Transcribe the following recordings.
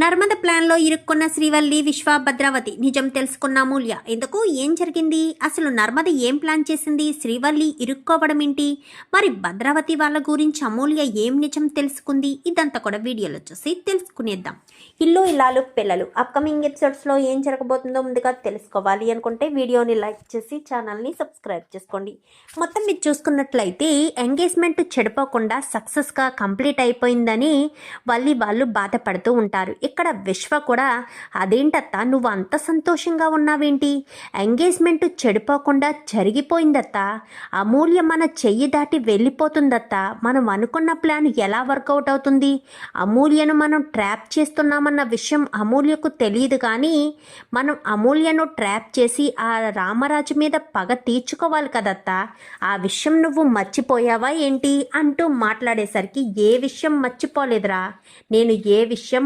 నర్మద ప్లాన్లో ఇరుక్కున్న శ్రీవల్లి విశ్వ భద్రావతి. నిజం తెలుసుకున్న అమూల్య ఎందుకు? ఏం జరిగింది? అసలు నర్మద ఏం ప్లాన్ చేసింది? శ్రీవల్లి ఇరుక్కోవడం ఏంటి? మరి భద్రావతి వాళ్ళ గురించి అమూల్య ఏం నిజం తెలుసుకుంది? ఇదంతా కూడా వీడియోలో చూసి తెలుసుకునేద్దాం. ఇల్లు ఇల్లాలు పిల్లలు. అప్కమింగ్ ఎపిసోడ్స్లో ఏం జరగబోతుందో ముందుగా తెలుసుకోవాలి అనుకుంటే వీడియోని లైక్ చేసి ఛానల్ని సబ్స్క్రైబ్ చేసుకోండి. మొత్తం మీరు చూసుకున్నట్లయితే ఎంగేజ్మెంట్ చెడిపోకుండా సక్సెస్గా కంప్లీట్ అయిపోయిందని వల్లి వాళ్ళు బాధపడుతూ ఉంటారు. ఇక్కడ విశ్వ కూడా అదేంటత్తా? నువ్వు అంత సంతోషంగా ఉన్నావేంటి? ఎంగేజ్మెంట్ చెడిపోకుండా జరిగిపోయిందత్తా? అమూల్య మన చెయ్యి దాటి వెళ్ళిపోతుందత్తా? మనం అనుకున్న ప్లాన్ ఎలా వర్కౌట్ అవుతుంది? అమూల్యను మనం ట్రాప్ చేస్తున్నామన్న విషయం అమూల్యకు తెలియదు కానీ మనం అమూల్యను ట్రాప్ చేసి ఆ రామరాజు మీద పగ తీర్చుకోవాలి కదత్తా? ఆ విషయం నువ్వు మర్చిపోయావా ఏంటి? అంటూ మాట్లాడేసరికి ఏ విషయం మర్చిపోలేదురా. నేను ఏ విషయం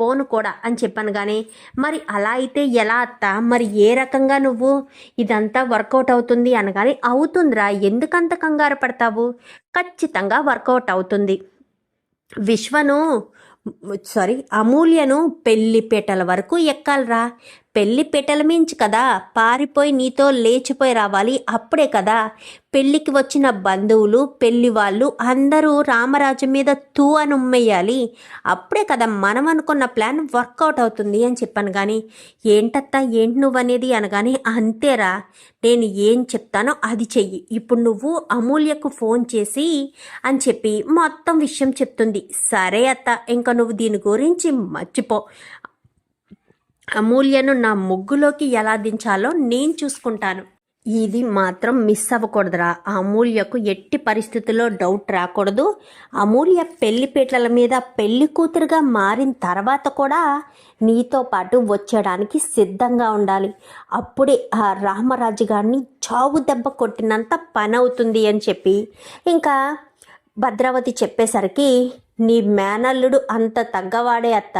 పోను కూడా అని చెప్పాను కానీ మరి అలా అయితే ఎలా అత్త? మరి ఏ రకంగా నువ్వు ఇదంతా వర్కౌట్ అవుతుంది అనగానే అవుతుందిరా ఎందుకంత కంగారు పడతావు? ఖచ్చితంగా వర్కౌట్ అవుతుంది. విశ్వను సారీ అమూల్యను పెళ్ళిపేటల వరకు ఎక్కాలరా. పెళ్ళిపేటల పెటలమించి కదా పారిపోయి నీతో లేచిపోయి రావాలి అప్పుడే కదా. పెళ్ళికి వచ్చిన బంధువులు పెళ్ళి వాళ్ళు అందరూ రామరాజు మీద తూ అని ఉమ్మేయాలి అప్పుడే కదా మనం అనుకున్న ప్లాన్ వర్కౌట్ అవుతుంది అని చెప్పాను కానీ ఏంటత్తా ఏంటి నువ్వు అనేది అనగానే అంతేరా. నేను ఏం చెప్తానో అది చెయ్యి. ఇప్పుడు నువ్వు అమూల్యకు ఫోన్ చేసి అని చెప్పి మొత్తం విషయం చెప్తుంది. సరే అత్త ఇంకా నువ్వు దీని గురించి మర్చిపో. అమూల్యను నా ముగ్గులోకి ఎలా దించాలో నేను చూసుకుంటాను. ఇది మాత్రం మిస్ అవ్వకూడదురా. అమూల్యకు ఎట్టి పరిస్థితుల్లో డౌట్ రాకూడదు. అమూల్య పెళ్ళిపీటల మీద పెళ్ళి కూతురుగా మారిన తర్వాత కూడా నీతో పాటు వచ్చేయడానికి సిద్ధంగా ఉండాలి. అప్పుడే ఆ రామరాజు గారిని చావు దెబ్బ కొట్టినంత పని అవుతుంది అని చెప్పి ఇంకా భద్రావతి చెప్పేసరికి నీ మేనల్లుడు అంత తగ్గవాడే అత్త.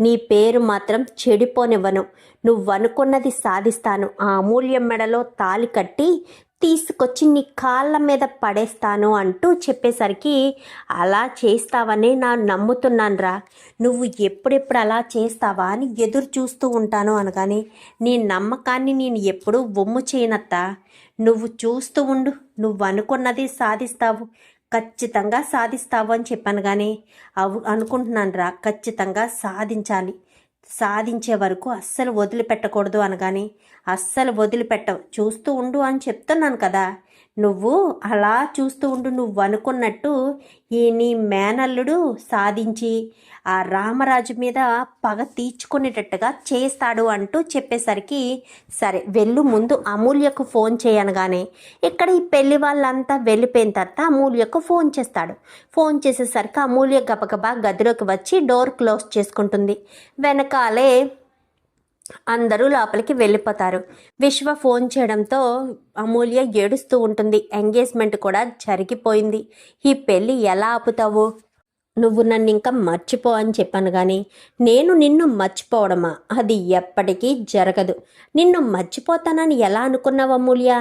నీ పేరు మాత్రం చెడిపోనివ్వను. నువ్వనుకున్నది సాధిస్తాను. ఆ అమూల్యం మెడలో తాలి కట్టి తీసుకొచ్చి నీ కాళ్ళ మీద పడేస్తాను అంటూ చెప్పేసరికి అలా చేస్తావని నా నమ్ముతున్నానురా. నువ్వు ఎప్పుడెప్పుడు అలా చేస్తావా అని ఎదురు చూస్తూ ఉంటాను అనగానే నీ నమ్మకాన్ని నేను ఎప్పుడూ వమ్ము చేయనత్తా. నువ్వు చూస్తూ ఉండు. నువ్వు అనుకున్నది సాధిస్తావు. ఖచ్చితంగా సాధిస్తావు అని చెప్పాను కానీ అవు అనుకుంటున్నాను రా. ఖచ్చితంగా సాధించాలి. సాధించే వరకు అస్సలు వదిలిపెట్టకూడదు అనగానే అస్సలు వదిలిపెట్టవు. చూస్తూ ఉండు అని చెప్తున్నాను కదా. నువ్వు అలా చూస్తూ ఉండు. నువ్వు అనుకున్నట్టు ఈ నీ మేనల్లుడు సాధించి ఆ రామరాజు మీద పగ తీర్చుకునేటట్టుగా చేస్తాడు అంటూ చెప్పేసరికి సరే వెళ్ళు ముందు అమూల్యకు ఫోన్ చేయనగానే ఇక్కడ ఈ పెళ్ళి వాళ్ళంతా వెళ్ళిపోయిన తర్వాత అమూల్యకు ఫోన్ చేస్తాడు. ఫోన్ చేసేసరికి అమూల్య గబగబా గదిలోకి వచ్చి డోర్ క్లోజ్ చేసుకుంటుంది. వెనకాలే అందరూ లోపలికి వెళ్ళిపోతారు. విశ్వ ఫోన్ చేయడంతో అమూల్య ఏడుస్తూ ఉంటుంది. ఎంగేజ్మెంట్ కూడా జరిగిపోయింది. ఈ పెళ్ళి ఎలా ఆపుతావు? నువ్వు నన్ను ఇంకా మర్చిపో అని చెప్పాను కానీ నేను నిన్ను మర్చిపోవడమా? అది ఎప్పటికీ జరగదు. నిన్ను మర్చిపోతానని ఎలా అనుకున్నావు అమూల్య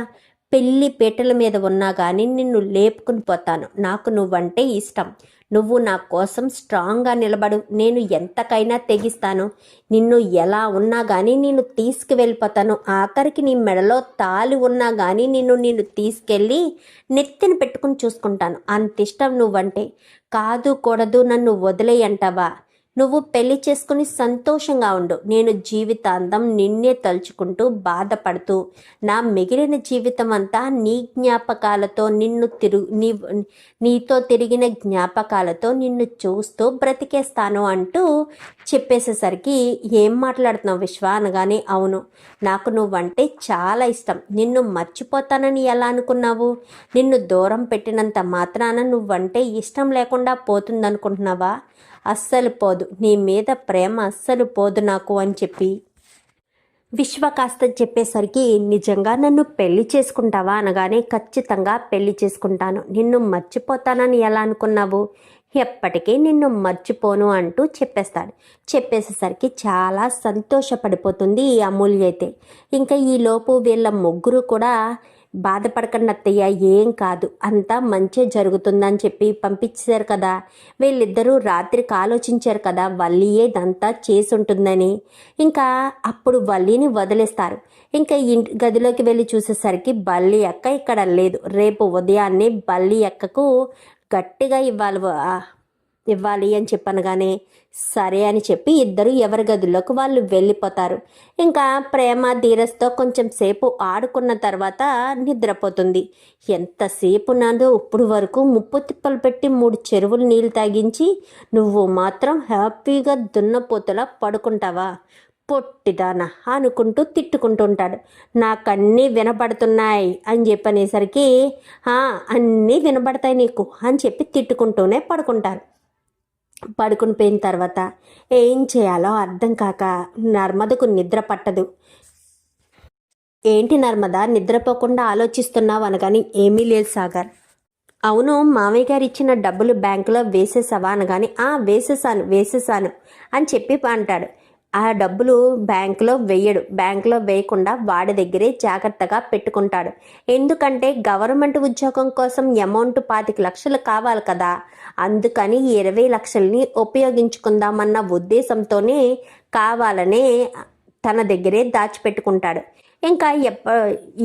పెళ్ళి పీటల మీద ఉన్నా కానీ నిన్ను లేపుకుని పోతాను. నాకు నువ్వంటే ఇష్టం. నువ్వు నా కోసం స్ట్రాంగ్గా నిలబడు. నేను ఎంతకైనా తెగిస్తాను. నిన్ను ఎలా ఉన్నా కానీ నేను తీసుకువెళ్ళిపోతాను. ఆఖరికి నీ మెడలో తాలి ఉన్నా కానీ నిన్ను నేను తీసుకెళ్ళి నెత్తిన పెట్టుకుని చూసుకుంటాను. అంత ఇష్టం నువ్వంటే. కాదు కూడదు నన్ను వదిలేయంటావా? నువ్వు పెళ్ళి చేసుకుని సంతోషంగా ఉండు. నేను జీవితాంతం నిన్నే తలుచుకుంటూ బాధపడుతూ నా మిగిలిన జీవితం అంతా నీ జ్ఞాపకాలతో నిన్ను తిరు నీ నీతో తిరిగిన జ్ఞాపకాలతో నిన్ను చూస్తూ బ్రతికేస్తాను అంటూ చెప్పేసేసరికి ఏం మాట్లాడుతున్నావు విశ్వ అనగానే అవును నాకు నువ్వంటే చాలా ఇష్టం. నిన్ను మర్చిపోతానని ఎలా అనుకున్నావు? నిన్ను దూరం పెట్టినంత మాత్రాన నువ్వంటే ఇష్టం లేకుండా పోతుందనుకుంటున్నావా? అస్సలు పోదు. నీ మీద ప్రేమ అస్సలు పోదు నాకు అని చెప్పి. విశ్వ కాస్త చెప్పేసరికి నిజంగా నన్ను పెళ్ళి చేసుకుంటావా అనగానే ఖచ్చితంగా పెళ్ళి చేసుకుంటాను. నిన్ను మర్చిపోతానని ఎలా అనుకున్నావు? ఎప్పటికీ నిన్ను మర్చిపోను అంటూ చెప్పేస్తాడు. చెప్పేసేసరికి చాలా సంతోషపడిపోతుంది ఈ అమూల్య అయితే. ఇంకా ఈలోపు వీళ్ళ ముగ్గురు కూడా బాధపడకండి అత్తయ్య ఏం కాదు. అంతా మంచి జరుగుతుందని చెప్పి పంపించారు కదా. వీళ్ళిద్దరూ రాత్రికి ఆలోచించారు కదా వల్లియే ఇదంతా చేసి ఉంటుందని ఇంకా అప్పుడు వల్లిని వదిలేస్తారు. ఇంకా ఇంటి గదిలోకి వెళ్ళి చూసేసరికి బల్లి అక్క ఇక్కడ లేదు. రేపు ఉదయాన్నే బల్లి అక్కకు గట్టిగా ఇవ్వాలి. ఇవ్వాలి అని చెప్పనగానే సరే అని చెప్పి ఇద్దరు ఎవరి గదిలోకి వాళ్ళు వెళ్ళిపోతారు. ఇంకా ప్రేమ ధీరస్తో కొంచెం సేపు ఆడుకున్న తర్వాత నిద్రపోతుంది. ఎంతసేపు నాదో ఇప్పుడు వరకు ముప్పు తిప్పలు పెట్టి మూడు చెరువులు నీళ్ళు తాగించి నువ్వు మాత్రం హ్యాపీగా దున్నపోతులా పడుకుంటావా? పొట్టిదానా అనుకుంటూ తిట్టుకుంటుంటాడు. నాకన్నీ వినపడుతున్నాయి అని చెప్పనేసరికి అన్నీ వినపడతాయి నీకు అని చెప్పి తిట్టుకుంటూనే పడుకుంటారు. పడుకుని పోయిన తర్వాత ఏం చేయాలో అర్థం కాక నర్మదకు నిద్ర పట్టదు. ఏంటి నర్మద? నిద్రపోకుండా ఆలోచిస్తున్నావు అనగాని ఏమీ లేదు సాగర్. అవును మామయ్య గారు ఇచ్చిన డబ్బులు బ్యాంకులో వేసేసావా అనగాని ఆ వేసేసాను వేసేసాను అని చెప్పి అంటాడు. ఆ డబ్బులు బ్యాంకులో వేయడు. బ్యాంకులో వేయకుండా వాడి దగ్గరే జాగ్రత్తగా పెట్టుకుంటాడు. ఎందుకంటే గవర్నమెంట్ ఉద్యోగం కోసం అమౌంట్ పాతిక లక్షలు కావాలి కదా. అందుకని ఇరవై లక్షల్ని ఉపయోగించుకుందామన్న ఉద్దేశంతోనే కావాలనే తన దగ్గరే దాచిపెట్టుకుంటాడు. ఇంకా ఎప్ప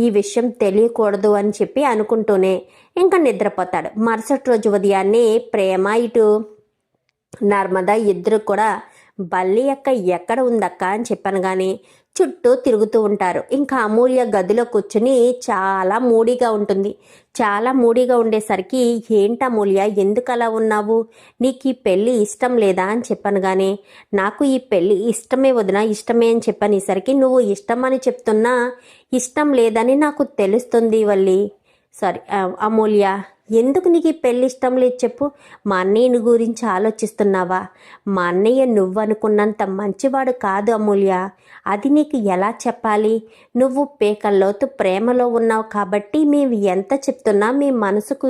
ఈ విషయం తెలియకూడదు అని చెప్పి అనుకుంటూనే ఇంకా నిద్రపోతాడు. మరుసటి రోజు ఉదయాన్నే ప్రేమ ఇటు నర్మద ఇద్దరు కూడా బల్లి అక్క ఎక్కడ ఉందక్క అని చెప్పాను కానీ చుట్టూ తిరుగుతూ ఉంటారు. ఇంకా అమూల్య గదిలో కూర్చుని చాలా మూడీగా ఉంటుంది. చాలా మూడీగా ఉండేసరికి ఏంటి అమూల్య ఎందుకు అలా ఉన్నావు? నీకు ఈ పెళ్ళి ఇష్టం లేదా? అని చెప్పాను కానీ నాకు ఈ పెళ్ళి ఇష్టమే వదిన ఇష్టమే అని చెప్పనేసరికి నువ్వు ఇష్టం అని చెప్తున్నా ఇష్టం లేదని నాకు తెలుస్తుంది వల్లి. సారీ అమూల్య ఎందుకు నీకు ఈ పెళ్ళి ఇష్టం లేదు చెప్పు? మా అన్నయ్యని గురించి ఆలోచిస్తున్నావా? మా అన్నయ్య నువ్వనుకున్నంత మంచివాడు కాదు అమూల్య. అది నీకు ఎలా చెప్పాలి? నువ్వు పేకల్లోతు ప్రేమలో ఉన్నావు కాబట్టి మేము ఎంత చెప్తున్నా మీ మనసుకు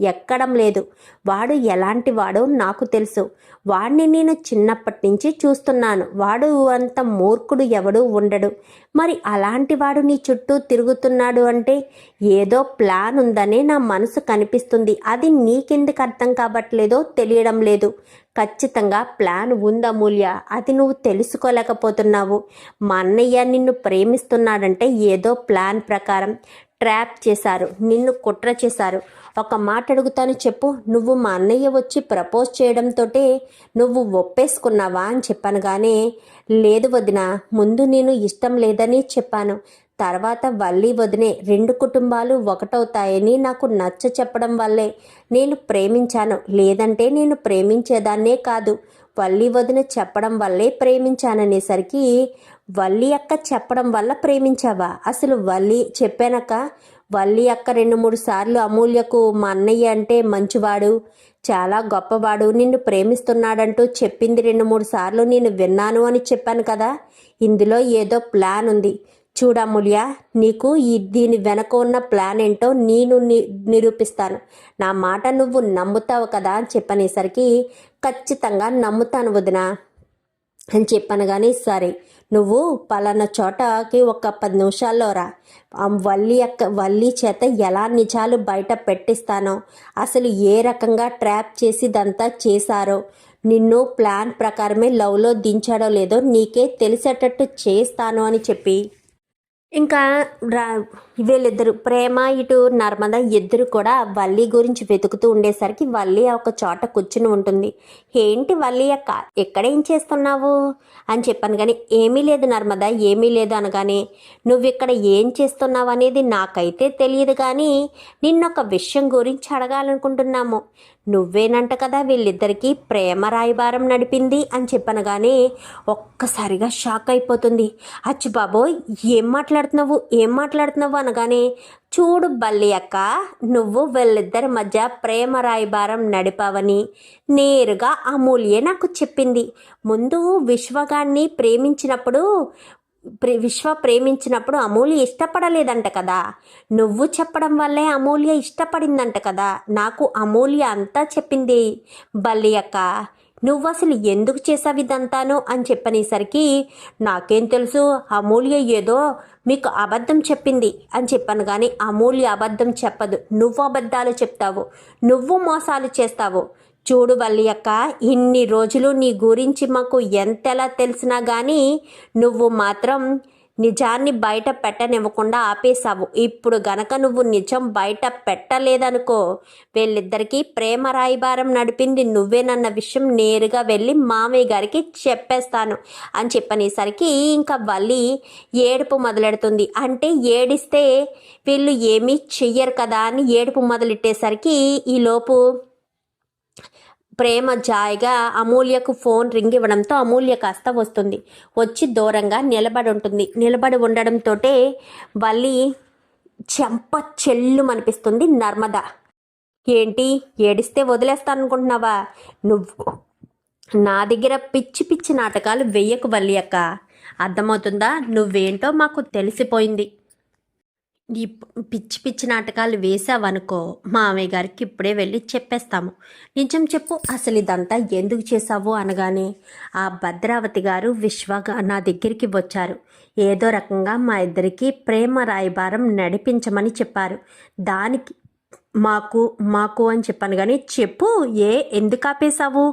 ఎక్కడం లేదు. వాడు ఎలాంటి వాడో నాకు తెలుసు. వాడిని నేను చిన్నప్పటి నుంచి చూస్తున్నాను. వాడు అంత మూర్ఖుడు ఎవడు ఉండడు. మరి అలాంటి వాడు నీ చుట్టూ తిరుగుతున్నాడు అంటే ఏదో ప్లాన్ ఉందనే నా మనసు కనిపిస్తుంది. అది నీకెందుకు అర్థం కావట్లేదో తెలియడం లేదు. ఖచ్చితంగా ప్లాన్ ఉందమూల్య అది నువ్వు తెలుసుకోలేకపోతున్నావు. మా అన్నయ్య నిన్ను ప్రేమిస్తున్నాడంటే ఏదో ప్లాన్ ప్రకారం ట్రాప్ చేశారు. నిన్ను కుట్ర చేశారు. ఒక మాట అడుగుతాను చెప్పు. నువ్వు మా అన్నయ్య వచ్చి ప్రపోజ్ చేయడంతో నువ్వు ఒప్పేసుకున్నావా అని చెప్పాను కానీ లేదు వదిన ముందు నేను ఇష్టం లేదని చెప్పాను. తర్వాత వల్లి వదినే రెండు కుటుంబాలు ఒకటవుతాయని నాకు నచ్చ చెప్పడం వల్లే నేను ప్రేమించాను. లేదంటే నేను ప్రేమించేదాన్నే కాదు. వల్లి వదిన చెప్పడం వల్లే ప్రేమించాననేసరికి వల్లి అక్క చెప్పడం వల్ల ప్రేమించావా? అసలు వల్లి చెప్పానక్క వల్లి అక్క రెండు మూడు సార్లు అమూల్యకు మా అన్నయ్య అంటే మంచివాడు చాలా గొప్పవాడు నిన్ను ప్రేమిస్తున్నాడంటూ చెప్పింది రెండు మూడు సార్లు నేను విన్నాను అని చెప్పాను కదా. ఇందులో ఏదో ప్లాన్ ఉంది. చూడమూల్య నీకు ఈ దీని వెనక ఉన్న ప్లాన్ ఏంటో నేను ని- నిరూపిస్తాను. నా మాట నువ్వు నమ్ముతావు కదా అని చెప్పనేసరికి ఖచ్చితంగా నమ్ముతాను వదిన అని చెప్పాను కానీ సరే నువ్వు పలానా చోటకి ఒక పది నిమిషాల్లో రా. వల్లి అక్క వల్లి చేత ఎలా నిజాలు బయట పెట్టిస్తానో అసలు ఏ రకంగా ట్రాప్ చేసి ఇదంతా చేశారో నిన్ను ప్లాన్ ప్రకారమే లవ్లో దించాడో లేదో నీకే తెలిసేటట్టు చేస్తాను అని చెప్పి. ఇంకా రా వీళ్ళిద్దరు ప్రేమ ఇటు నర్మద ఇద్దరు కూడా వల్లి గురించి వెతుకుతూ ఉండేసరికి వల్లి ఒక చోట కూర్చుని ఉంటుంది. ఏంటి వల్లి అక్క ఎక్కడేం చేస్తున్నావు? అని చెప్పాను కానీ ఏమీ లేదు నర్మద ఏమీ లేదు అనగానే నువ్వు ఇక్కడ ఏం చేస్తున్నావు అనేది నాకైతే తెలియదు కానీ నిన్నొక విషయం గురించి అడగాలనుకుంటున్నాము. నువ్వేనంట కదా వీళ్ళిద్దరికీ ప్రేమ రాయబారం నడిపింది అని చెప్పాను కానీ ఒక్కసారిగా షాక్ అయిపోతుంది. అచ్చు బాబోయ్ ఏం మాట్లాడుతున్నావు ఏం మాట్లాడుతున్నావు అనగానే చూడు బల్లి అక్క నువ్వు వీళ్ళిద్దరి మధ్య ప్రేమ రాయబారం నడిపావని నేరుగా అమూల్యే నాకు చెప్పింది. ముందు విశ్వగాన్ని ప్రేమించినప్పుడు ప్రే విశ్వ ప్రేమించినప్పుడు అమూల్య ఇష్టపడలేదంట కదా. నువ్వు చెప్పడం వల్లే అమూల్య ఇష్టపడిందంట కదా. నాకు అమూల్య అంతా చెప్పింది. బల్లి అక్క నువ్వు అసలు ఎందుకు చేసావు ఇదంతాను అని చెప్పనేసరికి నాకేం తెలుసు అమూల్య ఏదో మీకు అబద్ధం చెప్పింది అని చెప్పాను కానీ అమూల్య అబద్ధం చెప్పదు. నువ్వు అబద్ధాలు చెప్తావు. నువ్వు మోసాలు చేస్తావు. చూడు వల్లి ఇన్ని రోజులు నీ గురించి మాకు ఎంతలా తెలిసినా కానీ నువ్వు మాత్రం నిజాన్ని బయట పెట్టనివ్వకుండా ఆపేశావు. ఇప్పుడు గనక నువ్వు నిజం బయట పెట్టలేదనుకో వీళ్ళిద్దరికీ ప్రేమ రాయిబారం నడిపింది నువ్వేనన్న విషయం నేరుగా వెళ్ళి మామయ్య గారికి చెప్పేస్తాను అని చెప్పనేసరికి ఇంకా వల్లి ఏడుపు మొదలెడుతుంది. అంటే ఏడిస్తే వీళ్ళు ఏమీ చెయ్యరు కదా అని ఏడుపు మొదలెట్టేసరికి ఈలోపు ప్రేమ జాయిగా అమూల్యకు ఫోన్ రింగ్ ఇవ్వడంతో అమూల్య కాస్త వస్తుంది. వచ్చి దూరంగా నిలబడి ఉంటుంది. నిలబడి ఉండడంతో వల్లి చెంప చెల్లు అనిపిస్తుంది నర్మద. ఏంటి? ఏడిస్తే వదిలేస్తాను అనుకుంటున్నావా నువ్వు నా దగ్గర పిచ్చి పిచ్చి నాటకాలు వెయ్యకు వల్లి అక్క. అర్థమవుతుందా? నువ్వేంటో మాకు తెలిసిపోయింది. ఈ పిచ్చి పిచ్చి నాటకాలు వేసావనుకో మామయ్య గారికి ఇప్పుడే వెళ్ళి చెప్పేస్తాము. నిజం చెప్పు అసలు ఇదంతా ఎందుకు చేసావు అనగానే ఆ భద్రావతి గారు విశ్వగా నా దగ్గరికి వచ్చారు. ఏదో రకంగా మా ఇద్దరికి ప్రేమ రాయబారం నడిపించమని చెప్పారు. దానికి మాకు మాకు అని చెప్పాను కానీ చెప్పు ఏ ఎందుకు ఆపేశావు?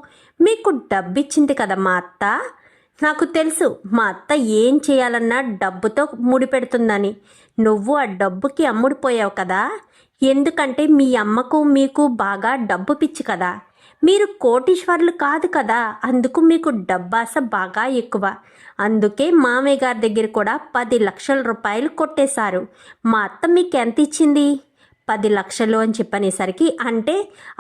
మీకు డబ్బిచ్చింది కదా మా అత్త? నాకు తెలుసు మా అత్త ఏం చేయాలన్నా డబ్బుతో ముడిపెడుతుందని. నువ్వు ఆ డబ్బుకి అమ్ముడిపోయావు కదా. ఎందుకంటే మీ అమ్మకు మీకు బాగా డబ్బు పిచ్చి కదా. మీరు కోటీశ్వర్లు కాదు కదా. అందుకు మీకు డబ్బాస బాగా ఎక్కువ. అందుకే మామయ్య గారి దగ్గర కూడా పది లక్షల రూపాయలు కొట్టేశారు. మా అత్త మీకు ఎంత ఇచ్చింది? పది లక్షలు అని చెప్పనేసరికి అంటే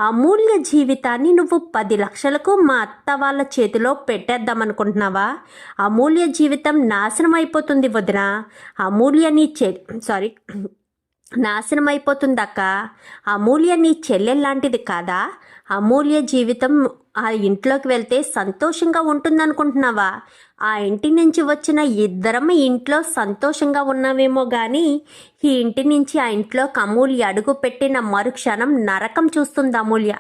అమూల్య జీవితాన్ని నువ్వు పది లక్షలకు మా అత్త వాళ్ళ చేతిలో పెట్టేద్దాం అనుకుంటున్నావా అమూల్య జీవితం నాశనం అయిపోతుంది వదిన. అమూల్య నీ చే సారీ నాశనం అయిపోతుంది అక్క అమూల్య నీ చెల్లెల్లాంటిది కాదా? అమూల్య జీవితం ఆ ఇంట్లోకి వెళ్తే సంతోషంగా ఉంటుందనుకుంటున్నావా? ఆ ఇంటి నుంచి వచ్చిన ఇద్దరం ఇంట్లో సంతోషంగా ఉన్నామేమో కానీ ఈ ఇంటి నుంచి ఆ ఇంట్లోకి అమూల్య అడుగు పెట్టిన మరుక్షణం నరకం చూస్తుంది అమూల్య.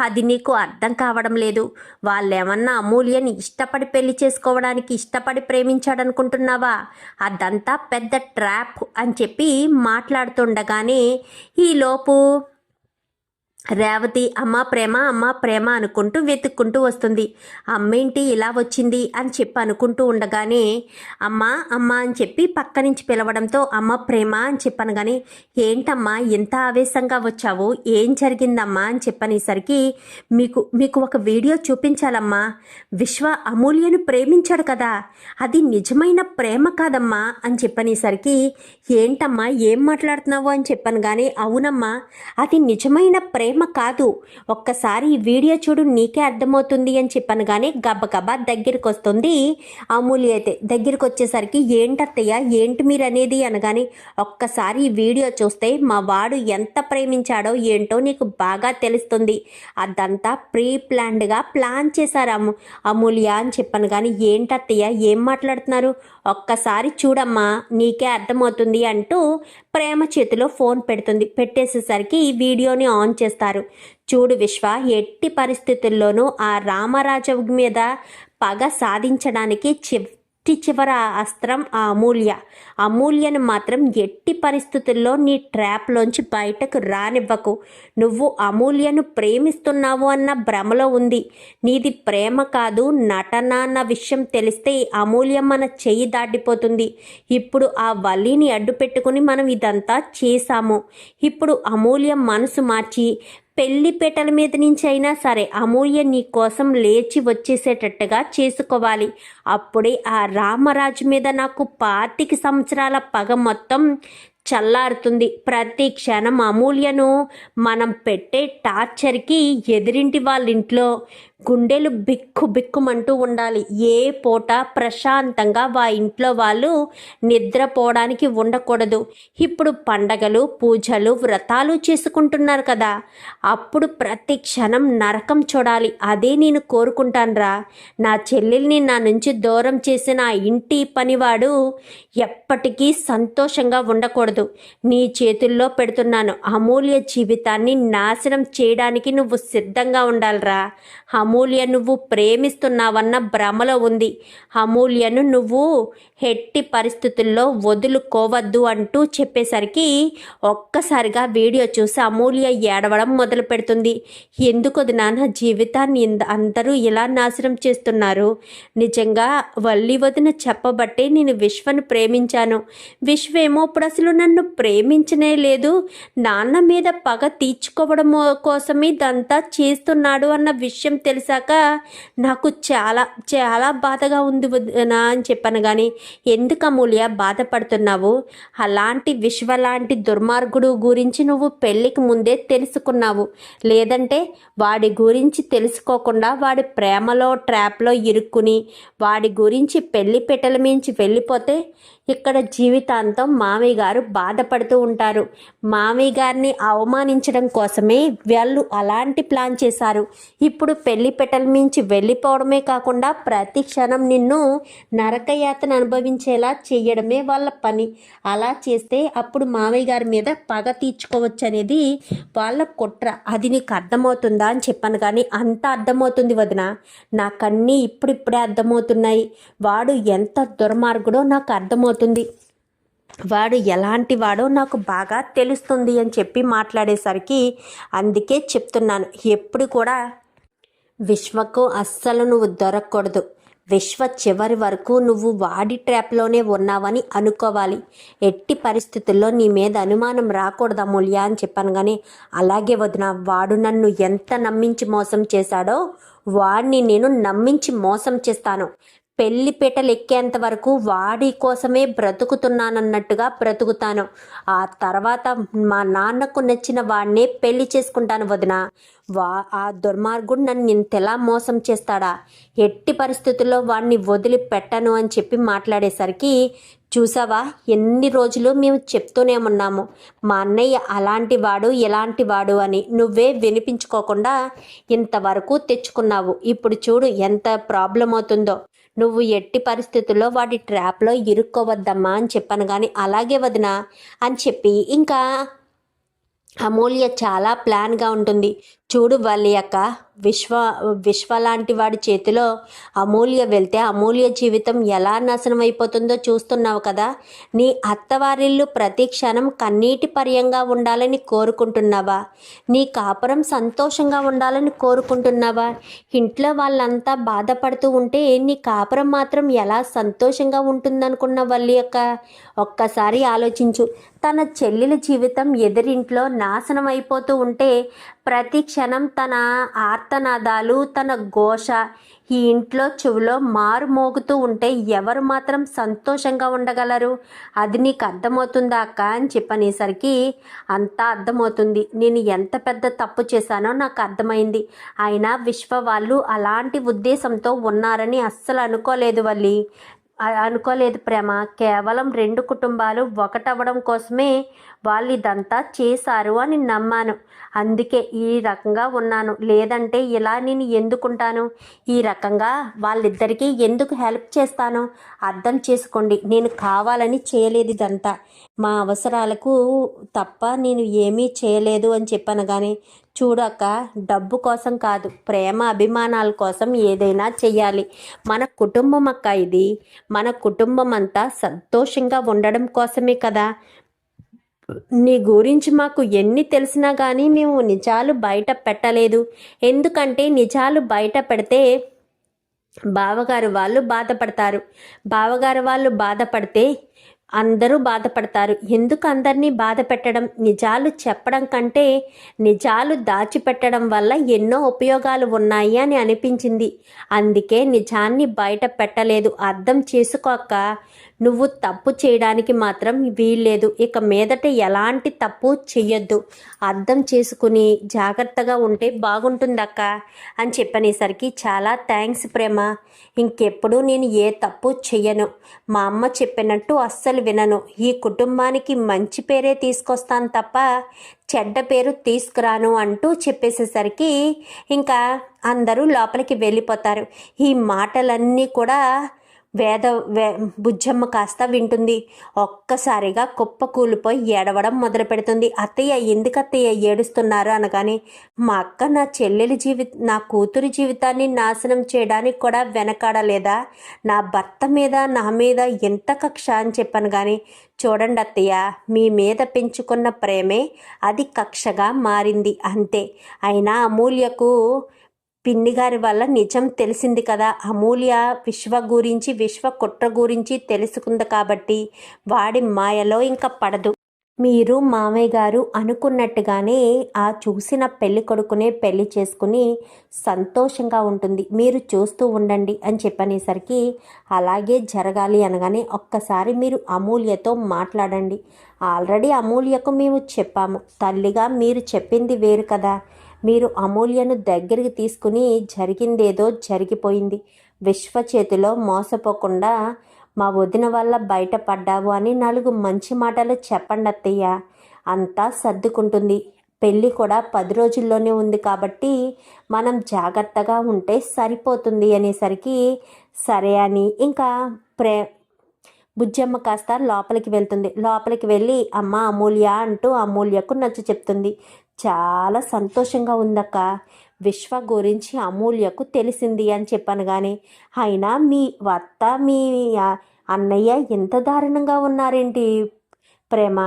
అది నీకు అర్థం కావడం లేదు. వాళ్ళేమన్నా అమూల్యని ఇష్టపడి పెళ్ళి చేసుకోవడానికి ఇష్టపడి ప్రేమించాడనుకుంటున్నావా? అదంతా పెద్ద ట్రాప్ అని చెప్పి మాట్లాడుతుండగానే ఈలోపు రేవతి అమ్మ ప్రేమ అమ్మ ప్రేమ అనుకుంటూ వెతుక్కుంటూ వస్తుంది. అమ్మేంటి ఇలా వచ్చింది? అని చెప్పి అనుకుంటూ ఉండగానే అమ్మ అమ్మ అని చెప్పి పక్క నుంచి పిలవడంతో అమ్మ ప్రేమ అని చెప్పాను కానీ ఏంటమ్మా ఎంత ఆవేశంగా వచ్చావు? ఏం జరిగిందమ్మా? అని చెప్పనేసరికి మీకు మీకు ఒక వీడియో చూపించాలమ్మా. విశ్వ అమూల్యను ప్రేమించాడు కదా. అది నిజమైన ప్రేమ కాదమ్మా అని చెప్పనేసరికి ఏంటమ్మా ఏం మాట్లాడుతున్నావు? అని చెప్పాను కానీ అవునమ్మా అది నిజమైన ప్రేమ కాదు. ఒక్కసారి ఈ వీడియో చూడు నీకే అర్థమవుతుంది అని చెప్పాను కానీ గబగబా దగ్గరికి వస్తుంది అమూల్య అయితే. దగ్గరికి వచ్చేసరికి ఏంటత్తయ్య ఏంటి మీరు అనేది అనగానే ఒక్కసారి ఈ వీడియో చూస్తే మా వాడు ఎంత ప్రేమించాడో ఏంటో నీకు బాగా తెలుస్తుంది. అదంతా ప్రీ ప్లాన్డ్గా ప్లాన్ చేశారు అమూల్య అని చెప్పాను కానీ ఏంటత్తయ్య ఏం మాట్లాడుతున్నారు? ఒక్కసారి చూడమ్మా నీకే అర్థమవుతుంది అంటూ ప్రేమ చేతిలో ఫోన్ పెడుతుంది. పెట్టేసేసరికి ఈ వీడియోని ఆన్ చేస్తారు. చూడు విశ్వ ఎట్టి పరిస్థితుల్లోనూ ఆ రామరాజు మీద పగ సాధించడానికి చిట్టి చివర అస్త్రం ఆ అమూల్య. అమూల్యను మాత్రం ఎట్టి పరిస్థితుల్లో నీ ట్రాప్లోంచి బయటకు రానివ్వకు. నువ్వు అమూల్యను ప్రేమిస్తున్నావు అన్న భ్రమలో ఉంది. నీది ప్రేమ కాదు నటన అన్న విషయం తెలిస్తే అమూల్య మన చెయ్యి దాటిపోతుంది. ఇప్పుడు ఆ వల్లిని అడ్డు పెట్టుకుని మనం ఇదంతా చేశాము. ఇప్పుడు అమూల్య మనసు మార్చి పెళ్ళి పీటల మీద నుంచి అయినా సరే అమూల్య నీ కోసం లేచి వచ్చేసేటట్టుగా చేసుకోవాలి. అప్పుడే ఆ రామరాజు మీద నాకు పాతిక సంవత్సరాల పగ మొత్తం చల్లారుతుంది. ప్రతి క్షణం అమూల్యను మనం పెట్టే టార్చర్కి ఎదిరింటి వాళ్ళ ఇంట్లో గుండెలు బిక్కు బిక్కుమంటూ ఉండాలి. ఏ పూట ప్రశాంతంగా వా ఇంట్లో వాళ్ళు నిద్రపోవడానికి ఉండకూడదు. ఇప్పుడు పండగలు పూజలు వ్రతాలు చేసుకుంటున్నారు కదా. అప్పుడు ప్రతి క్షణం నరకం చూడాలి. అదే నేను కోరుకుంటానురా. నా చెల్లెల్ని నా నుంచి దూరం చేసిన ఇంటి పనివాడు ఎప్పటికీ సంతోషంగా ఉండకూడదు. నీ చేతుల్లో పెడుతున్నాను. అమూల్య జీవితాన్ని నాశనం చేయడానికి నువ్వు సిద్ధంగా ఉండాలిరా. అమూ అమూల్య నువ్వు ప్రేమిస్తున్నావన్న భ్రమలో ఉంది. అమూల్యను నువ్వు ఎట్టి పరిస్థితుల్లో వదులుకోవద్దు అంటూ చెప్పేసరికి ఒక్కసారిగా వీడియో చూసి అమూల్య ఏడవడం మొదలు పెడుతుంది. ఎందుకు అది నాన్న? జీవితాన్ని అందరూ ఇలా నాశనం చేస్తున్నారు? నిజంగా వల్లి వదిన చెప్పబట్టే నేను విశ్వను ప్రేమించాను. విశ్వేమో ఇప్పుడు అసలు నన్ను ప్రేమించనే లేదు. నాన్న మీద పగ తీర్చుకోవడం కోసమే ఇదంతా చేస్తున్నాడు అన్న విషయం తెలిసాక నాకు చాలా చాలా బాధగా ఉంది వదినా అని చెప్పాను. కానీ ఎందుకు అమూల్య బాధపడుతున్నావు? అలాంటి విశ్వ లాంటి దుర్మార్గుడు గురించి నువ్వు పెళ్ళికి ముందే తెలుసుకున్నావు. లేదంటే వాడి గురించి తెలుసుకోకుండా వాడి ప్రేమలో ట్రాప్లో ఇరుక్కుని వాడి గురించి పెళ్ళి పెట్టెల మించి వెళ్ళిపోతే ఇక్కడ జీవితాంతం మామయ్య గారు బాధపడుతూ ఉంటారు. మామయ్య గారిని అవమానించడం కోసమే వాళ్ళు అలాంటి ప్లాన్ చేశారు. ఇప్పుడు పెళ్ళి పెట్టల మించి వెళ్ళిపోవడమే కాకుండా ప్రతి క్షణం నిన్ను నరకయాతన అనుభవించేలా చేయడమే వాళ్ళ పని. అలా చేస్తే అప్పుడు మామయ్య గారి మీద పగ తీర్చుకోవచ్చు అనేది వాళ్ళ కుట్ర. అది నీకు అర్థమవుతుందా అని చెప్పాను కానీ అంత అర్థమవుతుంది వదిన. నాకన్నీ ఇప్పుడిప్పుడే అర్థమవుతున్నాయి. వాడు ఎంత దుర్మార్గుడో నాకు అర్థమవుతుంది. వాడు ఎలాంటి వాడో నాకు బాగా తెలుస్తుంది అని చెప్పి మాట్లాడేసరికి అందుకే చెప్తున్నాను. ఎప్పుడు కూడా విశ్వకు అస్సలు నువ్వు దొరకకూడదు. విశ్వ చివరి వరకు నువ్వు వాడి ట్రాప్లోనే ఉన్నావని అనుకోవాలి. ఎట్టి పరిస్థితుల్లో నీ మీద అనుమానం రాకూడదు అమూల్య అని చెప్పాను కానీ అలాగే వదిన వాడు నన్ను ఎంత నమ్మించి మోసం చేశాడో వాడిని నేను నమ్మించి మోసం చేస్తాను. పెళ్ళి పీటలెక్కేంత వరకు వాడి కోసమే బ్రతుకుతున్నానన్నట్టుగా బ్రతుకుతాను. ఆ తర్వాత మా నాన్నకు నచ్చిన వాడినే పెళ్ళి చేసుకుంటాను వదిన. వా ఆ దుర్మార్గుడు నన్ను ఇంతెలా మోసం చేస్తాడా? ఎట్టి పరిస్థితుల్లో వాడిని వదిలి పెట్టను అని చెప్పి మాట్లాడేసరికి చూసావా ఎన్ని రోజులు మేము చెప్తూనే ఉన్నాము. మా అన్నయ్య అలాంటి వాడు ఎలాంటి వాడు అని నువ్వే వినిపించుకోకుండా ఇంతవరకు తెచ్చుకున్నావు. ఇప్పుడు చూడు ఎంత ప్రాబ్లం అవుతుందో నువ్వు ఎట్టి పరిస్థితుల్లో వాటి ట్రాప్లో ఇరుక్కోవద్దమ్మా అని చెప్పాను కానీ అలాగే వదినా అని చెప్పి ఇంకా అమూల్య చాలా ప్లాన్గా ఉంటుంది. చూడు వాళ్ళ యొక్క విశ్వ విశ్వ లాంటి వాడి చేతిలో అమూల్య వెళ్తే అమూల్య జీవితం ఎలా నాశనం అయిపోతుందో చూస్తున్నావు కదా. నీ అత్తవారిల్లు ప్రతి క్షణం కన్నీటి పర్యంగా ఉండాలని కోరుకుంటున్నావా? నీ కాపురం సంతోషంగా ఉండాలని కోరుకుంటున్నావా? ఇంట్లో వాళ్ళంతా బాధపడుతూ ఉంటే నీ కాపురం మాత్రం ఎలా సంతోషంగా ఉంటుందనుకున్న వాళ్ళ యొక్క ఒక్కసారి ఆలోచించు. తన చెల్లెల జీవితం ఎదురింట్లో నాశనం అయిపోతూ ఉంటే ప్రతి క్షణం తన ఆర్తనాదాలు తన ఘోష ఈ ఇంట్లో చెవిలో మారు మోగుతూ ఉంటే ఎవరు మాత్రం సంతోషంగా ఉండగలరు? అది నీకు అర్థమవుతుందా అక్క? అని చెప్పనేసరికి అంతా అర్థమవుతుంది. నేను ఎంత పెద్ద తప్పు చేశానో నాకు అర్థమైంది. అయినా విశ్వ వాళ్ళు అలాంటి ఉద్దేశంతో ఉన్నారని అస్సలు అనుకోలేదు వల్లి. అనుకోలేదు ప్రేమ. కేవలం రెండు కుటుంబాలు ఒకటవ్వడం కోసమే వాళ్ళు ఇదంతా చేశారు అని నమ్మాను. అందుకే ఈ రకంగా ఉన్నాను. లేదంటే ఇలా నేను ఎందుకుంటాను? ఈ రకంగా వాళ్ళిద్దరికీ ఎందుకు హెల్ప్ చేస్తాను అర్థం చేసుకోండి. నేను కావాలని చేయలేదు ఇదంతా. మా అవసరాలకు తప్ప నేను ఏమీ చేయలేదు అని చెప్పాను కానీ చూడక డబ్బు కోసం కాదు ప్రేమ అభిమానాల కోసం ఏదైనా చేయాలి మన కుటుంబం అక్క ఇది. మన కుటుంబం అంతా సంతోషంగా ఉండడం కోసమే కదా. నీ గురించి మాకు ఎన్ని తెలిసినా కానీ మేము నిజాలు బయట పెట్టలేదు. ఎందుకంటే నిజాలు బయట పెడితే బావగారు వాళ్ళు బాధపడతారు. బావగారు వాళ్ళు బాధపడితే అందరూ బాధపడతారు. ఎందుకు అందరినీ బాధ పెట్టడం నిజాలు చెప్పడం కంటే నిజాలు దాచిపెట్టడం వల్ల ఎన్నో ఉపయోగాలు ఉన్నాయి అని అనిపించింది. అందుకే నిజాన్ని బయట పెట్టలేదు. అర్థం చేసుకోక నువ్వు తప్పు చేయడానికి మాత్రం వీల్లేదు. ఇక మీదట ఎలాంటి తప్పు చెయ్యొద్దు. అర్థం చేసుకుని జాగ్రత్తగా ఉంటే బాగుంటుందక్క అని చెప్పనేసరికి చాలా థ్యాంక్స్ ప్రేమ. ఇంకెప్పుడు నేను ఏ తప్పు చెయ్యను. మా అమ్మ చెప్పినట్టు అస్సలు వినను. ఈ కుటుంబానికి మంచి పేరే తీసుకొస్తాను తప్ప చెడ్డ పేరు తీసుకురాను అంటూ చెప్పేసేసరికి ఇంకా అందరూ లోపలికి వెళ్ళిపోతారు. ఈ మాటలన్నీ కూడా వేద వే బుజ్జమ్మ కాస్త వింటుంది. ఒక్కసారిగా కుప్ప కూలిపోయి ఏడవడం మొదలు పెడుతుంది అత్తయ్య ఎందుకు అత్తయ్య ఏడుస్తున్నారు అనగానే మా అక్క నా చెల్లెలి జీవి నా కూతురి జీవితాన్ని నాశనం చేయడానికి కూడా వెనకాడలేదా? నా భర్త మీద నా మీద ఎంత కక్ష? అని చెప్పాను కానీ చూడండి అత్తయ్య మీ మీద పెంచుకున్న ప్రేమే అది కక్షగా మారింది. అంతే. అయినా అమూల్యకు పిన్ని గారి వల్ల నిజం తెలిసింది కదా. అమూల్య విశ్వ గురించి విశ్వ కుట్ర గురించి తెలుసుకుంది కాబట్టి వాడి మాయలో ఇంకా పడదు. మీరు మామయ్య గారు అనుకున్నట్టుగానే ఆ చూసిన పెళ్ళి కొడుకునే పెళ్ళి చేసుకుని సంతోషంగా ఉంటుంది. మీరు చూస్తూ ఉండండి అని చెప్పనేసరికి అలాగే జరగాలి అనగానే ఒక్కసారి మీరు అమూల్యతో మాట్లాడండి. ఆల్రెడీ అమూల్యకు మేము చెప్పాము. తల్లిగా మీరు చెప్పింది వేరు కదా. మీరు అమూల్యను దగ్గరికి తీసుకుని జరిగిందేదో జరిగిపోయింది. విశ్వ చేతిలో మోసపోకుండా మా వదిన వల్ల బయటపడ్డావు అని నాలుగు మంచి మాటలు చెప్పండి అత్తయ్య. అంతా సర్దుకుంటుంది. పెళ్ళి కూడా పది రోజుల్లోనే ఉంది కాబట్టి మనం జాగ్రత్తగా ఉంటే సరిపోతుంది అనేసరికి సరే అని ఇంకా ప్రే బుజ్జమ్మ కాస్త లోపలికి వెళ్తుంది. లోపలికి వెళ్ళి అమ్మ అమూల్య అంటూ అమూల్యకు నచ్చ చెప్తుంది. చాలా సంతోషంగా ఉందక్క. విశ్వ గురించి అమూల్యకు తెలిసింది అని చెప్పాను కానీ అయినా మీ అత్త మీ అన్నయ్య ఎంత దారుణంగా ఉన్నారేంటి? ప్రేమ?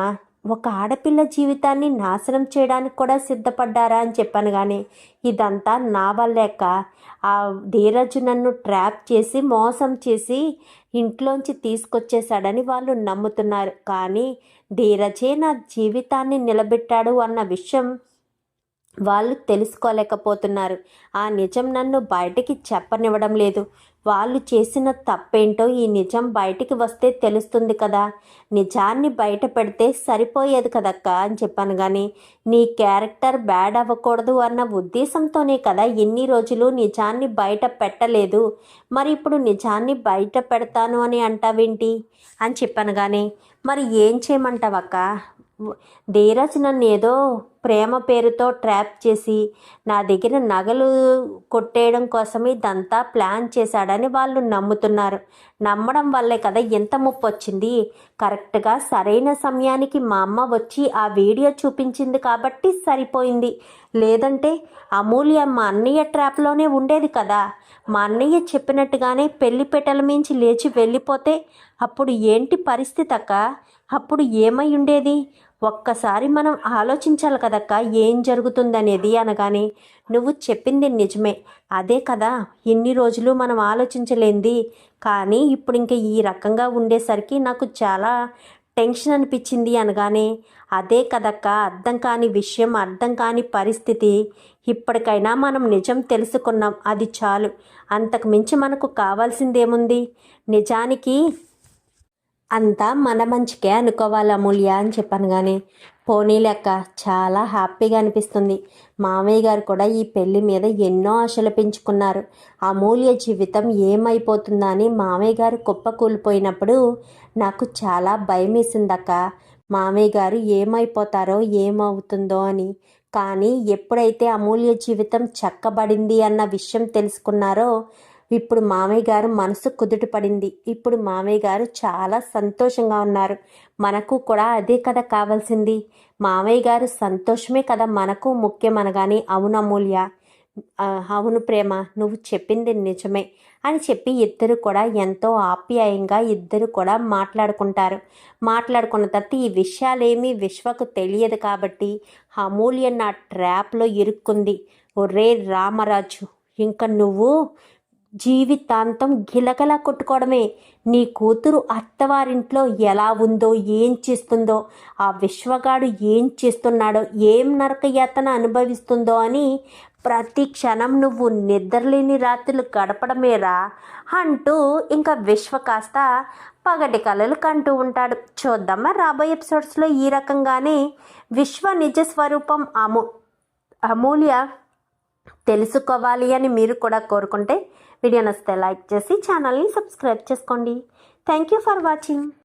ఒక ఆడపిల్ల జీవితాన్ని నాశనం చేయడానికి కూడా సిద్ధపడ్డారా అని చెప్పాను కానీ ఇదంతా నా వల్లేక. ఆ ధీరజ్ నన్ను ట్రాప్ చేసి మోసం చేసి ఇంట్లోంచి తీసుకొచ్చేశాడని వాళ్ళు నమ్ముతున్నారు. కానీ ధీరజే నా జీవితాన్ని నిలబెట్టాడు అన్న విషయం వాళ్ళు తెలుసుకోలేకపోతున్నారు. ఆ నిజం నన్ను బయటికి చెప్పనివ్వడం లేదు. వాళ్ళు చేసిన తప్పేంటో ఈ నిజం బయటికి వస్తే తెలుస్తుంది కదా. నిజాన్ని బయట పెడితే సరిపోయేది కదక్క అని చెప్పాను కానీ నీ క్యారెక్టర్ బ్యాడ్ అవ్వకూడదు అన్న ఉద్దేశంతోనే కదా ఎన్ని రోజులు నిజాన్ని బయట పెట్టలేదు. మరి ఇప్పుడు నిజాన్ని బయట పెడతాను అని అంటావేంటి? అని చెప్పాను కానీ మరి ఏం చేయమంటావక్క? ధీరజ్ నన్ను ఏదో ప్రేమ పేరుతో ట్రాప్ చేసి నా దగ్గర నగలు కొట్టేయడం కోసం ఇదంతా ప్లాన్ చేశాడని వాళ్ళు నమ్ముతున్నారు. నమ్మడం వల్లే కదా ఎంత ముప్పు వచ్చింది. కరెక్ట్గా సరైన సమయానికి మా అమ్మ వచ్చి ఆ వీడియో చూపించింది కాబట్టి సరిపోయింది. లేదంటే అమూల్య మా అన్నయ్య ట్రాప్లోనే ఉండేది కదా. మా అన్నయ్య చెప్పినట్టుగానే పెళ్ళిపెట్టల మించి లేచి వెళ్ళిపోతే అప్పుడు ఏంటి పరిస్థితి అక్క అప్పుడు ఏమై ఉండేది? ఒక్కసారి మనం ఆలోచించాలి కదక్క ఏం జరుగుతుందనేది అనగానే నువ్వు చెప్పింది నిజమే. అదే కదా ఎన్ని రోజులు మనం ఆలోచించలేంది. కానీ ఇప్పుడు ఇంకా ఈ రకంగా ఉండేసరికి నాకు చాలా టెన్షన్ అనిపించింది అనగానే అదే కదక్క అర్థం కాని విషయం అర్థం కాని పరిస్థితి ఇప్పటికైనా మనం నిజం తెలుసుకున్నాం అది చాలు. అంతకు మించి మనకు కావాల్సిందేముంది? నిజానికి అంతా మన మంచికే అనుకోవాలి అమూల్య అని చెప్పాను కానీ పోనీ లెక్క చాలా హ్యాపీగా అనిపిస్తుంది. మామయ్య గారు కూడా ఈ పెళ్ళి మీద ఎన్నో ఆశలు పెంచుకున్నారు. అమూల్య జీవితం ఏమైపోతుందా అని మామయ్య గారు కుప్ప కూలిపోయినప్పుడు నాకు చాలా భయం వేసిందక్క మామయ్య గారు ఏమైపోతారో ఏమవుతుందో అని. కానీ ఎప్పుడైతే అమూల్య జీవితం చక్కబడింది అన్న విషయం తెలుసుకున్నారో ఇప్పుడు మామయ్య గారు మనసు కుదుట పడింది. ఇప్పుడు మామయ్య గారు చాలా సంతోషంగా ఉన్నారు. మనకు కూడా అదే కదా కావాల్సింది. మామయ్య గారు సంతోషమే కదా మనకు ముఖ్యం అనగానే అవును అమూల్య. అవును ప్రేమ. నువ్వు చెప్పింది నిజమే అని చెప్పి ఇద్దరు కూడా ఎంతో ఆప్యాయంగా ఇద్దరు కూడా మాట్లాడుకుంటారు. మాట్లాడుకున్న తర్వాత ఈ విషయాలేమీ విశ్వకు తెలియదు కాబట్టి అమూల్య నా ట్రాప్లో ఇరుక్కుంది. ఒరే రామరాజు ఇంకా నువ్వు జీవితాంతం గిలగలా కొట్టుకోవడమే. నీ కూతురు అత్తవారింట్లో ఎలా ఉందో ఏం చేస్తుందో ఆ విశ్వగాడు ఏం చేస్తున్నాడో ఏం నరకయాతన అనుభవిస్తుందో అని ప్రతి క్షణం నువ్వు నిద్రలేని రాత్రులు గడపడమేరా అంటూ ఇంకా విశ్వ కాస్త పగటి కళలు కంటూ ఉంటాడు. చూద్దామా రాబోయే ఎపిసోడ్స్లో ఈ రకంగానే విశ్వ నిజ స్వరూపం అమూ అమూల్య తెలుసుకోవాలి అని మీరు కూడా కోరుకుంటే వీడియో నచ్చితే లైక్ చేసి ఛానల్ని సబ్స్క్రైబ్ చేసుకోండి. Thank you for watching